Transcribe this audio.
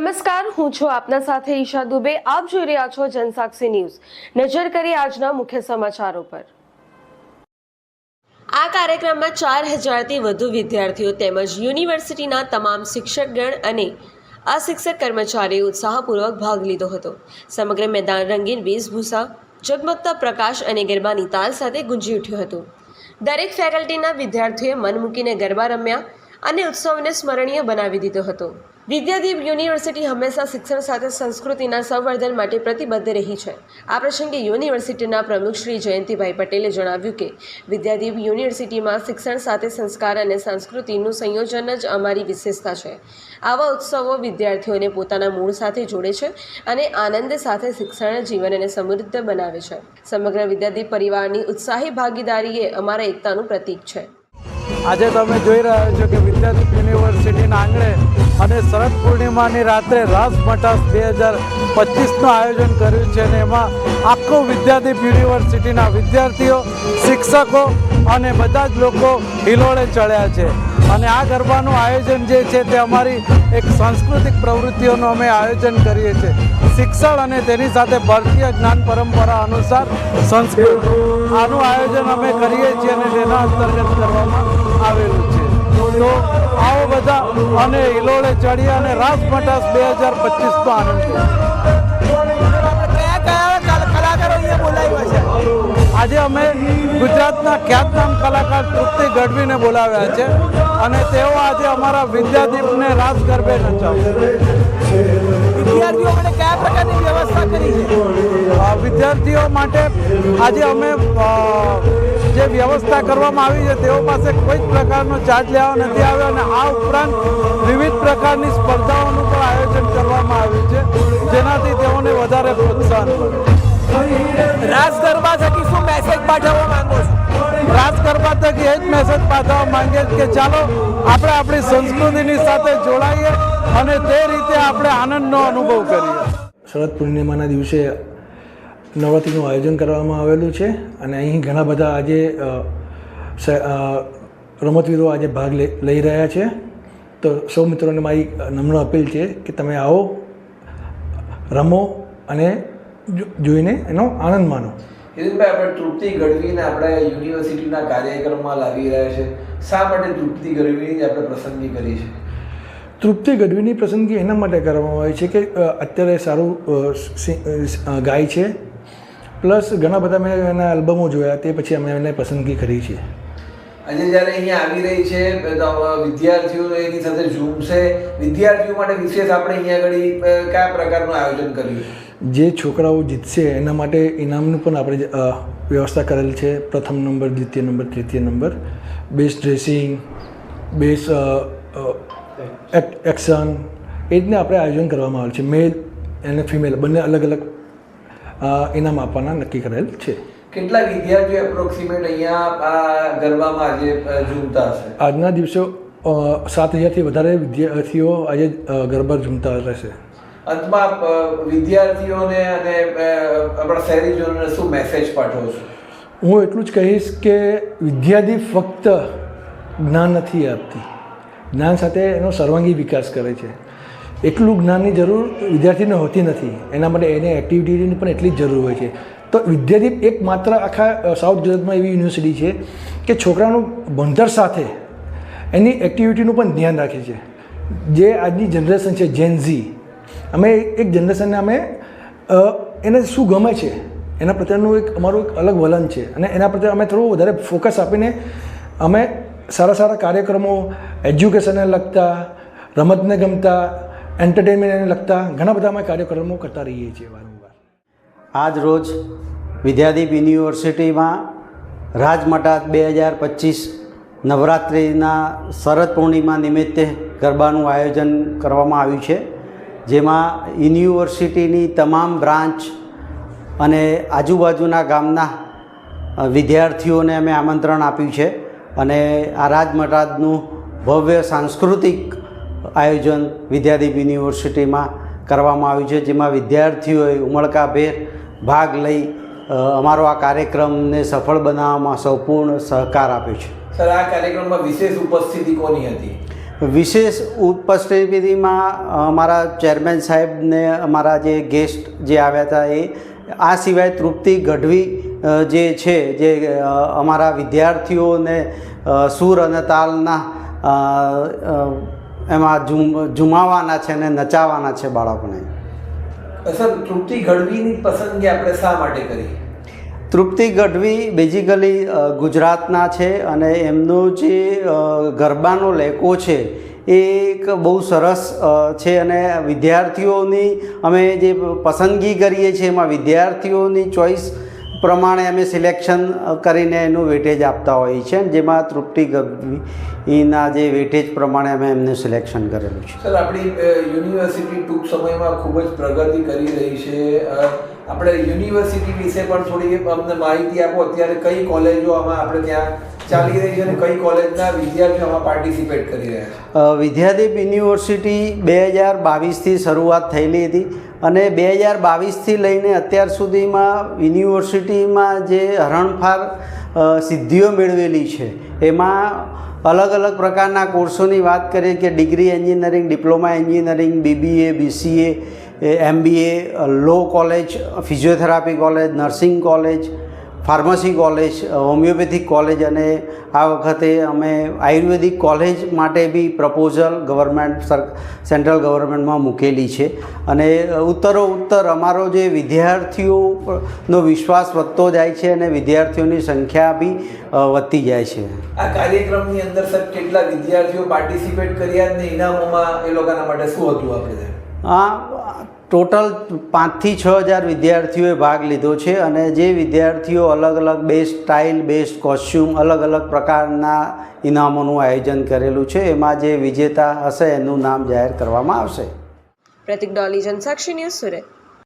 નમસ્કાર, હું છું આપના સાથે ઈશા દુબે. આપ જોઈ રહ્યા છો જનસાક્ષી ન્યૂઝ. નજર કરી આજના મુખ્ય સમાચારો પર. આ કાર્યક્રમમાં ચાર હજારથી વધુ વિદ્યાર્થીઓ તેમજ યુનિવર્સિટીના તમામ શિક્ષકગણ અને અશિક્ષક કર્મચારીઓ ઉત્સાહપૂર્વક ભાગ લીધો હતો. સમગ્ર મેદાન રંગીન વેશભૂષા, ઝગમગતા પ્રકાશ અને ગરબાની તાલ સાથે ગુંજી ઉઠ્યું હતું. દરેક ફેકલ્ટીના વિદ્યાર્થીઓએ મન મૂકીને ગરબા રમ્યા અને ઉત્સવને સ્મરણીય બનાવી દીધો હતો. વિદ્યાદીપ યુનિવર્સિટી હંમેશા શિક્ષણ સાથે સંસ્કૃતિના સંવર્ધન માટે પ્રતિબદ્ધ રહી છે. આ પ્રસંગે યુનિવર્સિટીના પ્રમુખ શ્રી જયંતિભાઈ પટેલે જણાવ્યું કે, વિદ્યાદીપ યુનિવર્સિટીમાં શિક્ષણ સાથે સંસ્કાર અને સંસ્કૃતિનું સંયોજન જ અમારી વિશેષતા છે. આવા ઉત્સવો વિદ્યાર્થીઓને પોતાના મૂળ સાથે જોડે છે અને આનંદ સાથે શિક્ષણ જીવનને સમૃદ્ધ બનાવે છે. સમગ્ર વિદ્યાદીપ પરિવારની ઉત્સાહી ભાગીદારી એ અમારા એકતાનું પ્રતીક છે. આજે તમે જોઈ રહ્યા છો કે વિદ્યાર્થી યુનિવર્સિટીના આંગણે અને શરદ પૂર્ણિમાની રાત્રે રસ મટાસ બે હજાર પચીસનું આયોજન કર્યું છે અને એમાં આખું વિદ્યાદીપ યુનિવર્સિટીના વિદ્યાર્થીઓ, શિક્ષકો અને બધા જ લોકો હિલોળે ચડ્યા છે. અને આ ગરબાનું આયોજન જે છે તે અમારી એક સાંસ્કૃતિક પ્રવૃત્તિઓનું અમે આયોજન કરીએ છીએ. શિક્ષણ અને તેની સાથે ભારતીય જ્ઞાન પરંપરા અનુસાર સંસ્કૃત. આનું આયોજન અમે કરીએ છીએ અને તેના અંતર્ગત કરવામાં આવે અને હિલોળે ચડી અને રાસ મટાસ બે હજાર પચીસનો આનંદ આજે અમે ગુજરાતના ખ્યાતનામ કલાકાર તૃપ્તિ ગઢવીને બોલાવ્યા છે અને તેઓ આજે અમારા વિદ્યાદીપને રાસ ગરબે નચાવશે વિદ્યાર્થીઓ માટે કયા પ્રકારની વ્યવસ્થા કરી છે? વિદ્યાર્થીઓ માટે આજે અમે જે વ્યવસ્થા કરવામાં આવી છે, તેઓ પાસે કોઈ જ પ્રકારનો ચાર્જ લેવા નથી આવ્યો અને આ ઉપરાંત વિવિધ પ્રકારની સ્પર્ધાઓનું પણ આયોજન કરવામાં આવ્યું છે, જેનાથી તેઓને વધારે પ્રોત્સાહન મળે. રાસ ગરબા થકી શું મેસેજ પાઠવવા માંગો છો? ગરબા તક એ મેસેજ પાઠવવા માંગે કે ચાલો, આપણે આપણી સંસ્કૃતિની સાથે જોડાઈએ અને તે રીતે આપણે આનંદનો અનુભવ કરીએ. શરદ પૂર્ણિમાના દિવસે નવરાત્રિનું આયોજન કરવામાં આવેલું છે અને અહીં ઘણા બધા આજે રમતવીરો આજે ભાગ લઈ લઈ રહ્યા છે. તો સૌ મિત્રોને મારી નમ્ર અપીલ છે કે તમે આવો રમો અને જોઈને એનો આનંદ માનો. હિરેનભાઈ આપણે તૃપ્તિ ગઢવીને આપણે યુનિવર્સિટીના કાર્યક્રમમાં લાવી રહ્યા છે. શા માટે તૃપ્તિ ગઢવીની આપણે પસંદગી કરી છે તૃપ્તિ ગઢવીની પસંદગી એના માટે કરવામાં આવે છે કે અત્યારે સારું ગાય છે. પ્લસ ઘણા બધા મેં એના આલ્બમો જોયા તે પછી અમે એને પસંદગી કરી છે. આજે જ્યારે અહીંયા આવી રહી છે વિદ્યાર્થીઓ એની સાથે ઝૂમશે વિદ્યાર્થીઓ માટે વિશેષ આપણે અહીંયા આગળ કયા પ્રકારનું આયોજન કર્યું? જે છોકરાઓ જીતશે એના માટે ઇનામનું પણ આપણે વ્યવસ્થા કરેલ છે. પ્રથમ નંબર દ્વિતીય નંબર તૃતીય number. Best dressing best action. એ રીતને આપણે આયોજન કરવામાં આવેલ છે. મેલ અને ફિમેલ બંને અલગ અલગ ઇનામ આપવાના નક્કી કરેલ છે. કેટલા વિદ્યાર્થીઓ એપ્રોક્સિમેટ અહીંયા આ ગરબામાં આજે ઝૂમતા હશે? આજના દિવસો સાત હજારથી વધારે વિદ્યાર્થીઓ આજે ગરબા ઝૂમતા રહેશે. અંતમાં વિદ્યાર્થીઓને અને આપણા શહેરીજનોને શું મેસેજ પાઠવો છો? હું એટલું જ કહીશ કે વિદ્યાર્થી ફક્ત જ્ઞાન નથી આપતી. જ્ઞાન સાથે એનો સર્વાંગી વિકાસ કરે છે. એટલું જ્ઞાનની જરૂર વિદ્યાર્થીને હોતી નથી. એના માટે એને એક્ટિવિટીની પણ એટલી જ જરૂર હોય છે. તો વિદ્યાર્થી એક માત્ર આખા સાઉથ ગુજરાતમાં એવી યુનિવર્સિટી છે કે છોકરાનું ભણતર સાથે એની એક્ટિવિટીનું પણ ધ્યાન રાખે છે. જે આજની જનરેશન છે જેનઝી અમે એક જનરેશનને અમે એને શું ગમે છે? એના પ્રત્યેનું એક, અમારું એક અલગ વલણ છે. અને એના પ્રત્યે અમે થોડું વધારે ફોકસ આપીને અમે સારા સારા કાર્યક્રમો એજ્યુકેશનને લગતા, રમતને ગમતા એન્ટરટેનમેન્ટને લગતા ઘણા બધામાં કાર્યક્રમો કરતા રહીએ છીએ વારંવાર. આજ રોજ વિદ્યાદીપ યુનિવર્સિટીમાં રાજમટા બે હજાર પચીસ નવરાત્રિના શરદ પૂર્ણિમા નિમિત્તે ગરબાનું આયોજન કરવામાં આવ્યું છે, જેમાં યુનિવર્સિટીની તમામ બ્રાન્ચ અને આજુબાજુના ગામના વિદ્યાર્થીઓને અમે આમંત્રણ આપ્યું છે અને આ રાજમટાદનું ભવ્ય સાંસ્કૃતિક આયોજન વિદ્યાદીપ યુનિવર્સિટીમાં કરવામાં આવ્યું છે જેમાં વિદ્યાર્થીઓએ ઉમળકાભેર ભાગ લઈ અમારો આ કાર્યક્રમને સફળ બનાવવામાં સૌ પૂર્ણ સહકાર આપ્યો છે. સર આ કાર્યક્રમમાં વિશેષ ઉપસ્થિતિ કોની હતી? વિશેષ ઉપસ્થિતિમાં અમારા ચેરમેન સાહેબને અમારા જે ગેસ્ટ જે આવ્યા હતા એ આ સિવાય તૃપ્તિ ગઢવી જે છે જે અમારા વિદ્યાર્થીઓને સૂર અને તાલના એમાં ઝૂમ ઝુમાવાના છે અને નચાવવાના છે બાળકોને. સર તૃપ્તિ ગઢવીની પસંદગી આપણે શા માટે કરી? તૃપ્તિ ગઢવી બેઝિકલી ગુજરાતના છે અને એમનો જે ગરબાનો લેકો છે એ એક બહુ સરસ છે અને વિદ્યાર્થીઓની અમે જે પસંદગી કરીએ છીએ એમાં વિદ્યાર્થીઓની ચોઈસ પ્રમાણે અમે સિલેક્શન કરીને એનું વેટેજ આપતા હોઈએ છીએ જેમાં તૃપ્તિ ગગવીના જે વેટેજ પ્રમાણે અમે એમનું સિલેક્શન કરેલું છે. સર આપણી યુનિવર્સિટી ટૂંક સમયમાં ખૂબ જ પ્રગતિ કરી રહી છે. આપણે યુનિવર્સિટી વિશે પણ થોડી અમને માહિતી આપો. અત્યારે કઈ કોલેજો આમાં આપણે ત્યાં ચાલી રહી છે અને કઈ કોલેજના વિદ્યાર્થીઓ આમાં પાર્ટિસિપેટ કરી રહ્યા છે? વિદ્યાદીપ યુનિવર્સિટી બે હજાર બાવીસથી શરૂઆત થયેલી હતી. અને બે હજાર બાવીસથી લઈને અત્યાર સુધીમાં યુનિવર્સિટીમાં જે હરણફાર સિદ્ધિઓ મેળવેલી છે, એમાં અલગ અલગ પ્રકારના કોર્સોની વાત કરીએ કે degree engineering, diploma engineering, BBA, BCA MBA law college, physiotherapy college, nursing college pharmacy college homeopathic college અને આ વખતે અમે આયુર્વેદિક કોલેજ માટે બી પ્રપોઝલ ગવર્મેન્ટ સર સેન્ટ્રલ ગવર્મેન્ટમાં મૂકેલી છે. અને ઉત્તરો ઉત્તર અમારો જે વિદ્યાર્થીઓનો વિશ્વાસ વધતો જાય છે અને વિદ્યાર્થીઓની સંખ્યા બી વધતી જાય છે. આ કાર્યક્રમની અંદર સર કેટલા વિદ્યાર્થીઓ પાર્ટિસિપેટ કર્યા ને ઇનામોમાં એ લોકોના માટે શું હતું આપણે? આ ટોટલ પાંચથી છ હજાર વિદ્યાર્થીઓએ ભાગ લીધો છે અને જે વિદ્યાર્થીઓ અલગ અલગ બેસ્ટ સ્ટાઇલ બેસ્ટ કોસ્ચ્યુમ, અલગ અલગ પ્રકારના ઇનામોનું આયોજન કરેલું છે, એમાં જે વિજેતા હશે એનું નામ જાહેર કરવામાં આવશે. પ્રતિક ડોલી જનસાક્ષી ન્યૂઝ સુરત.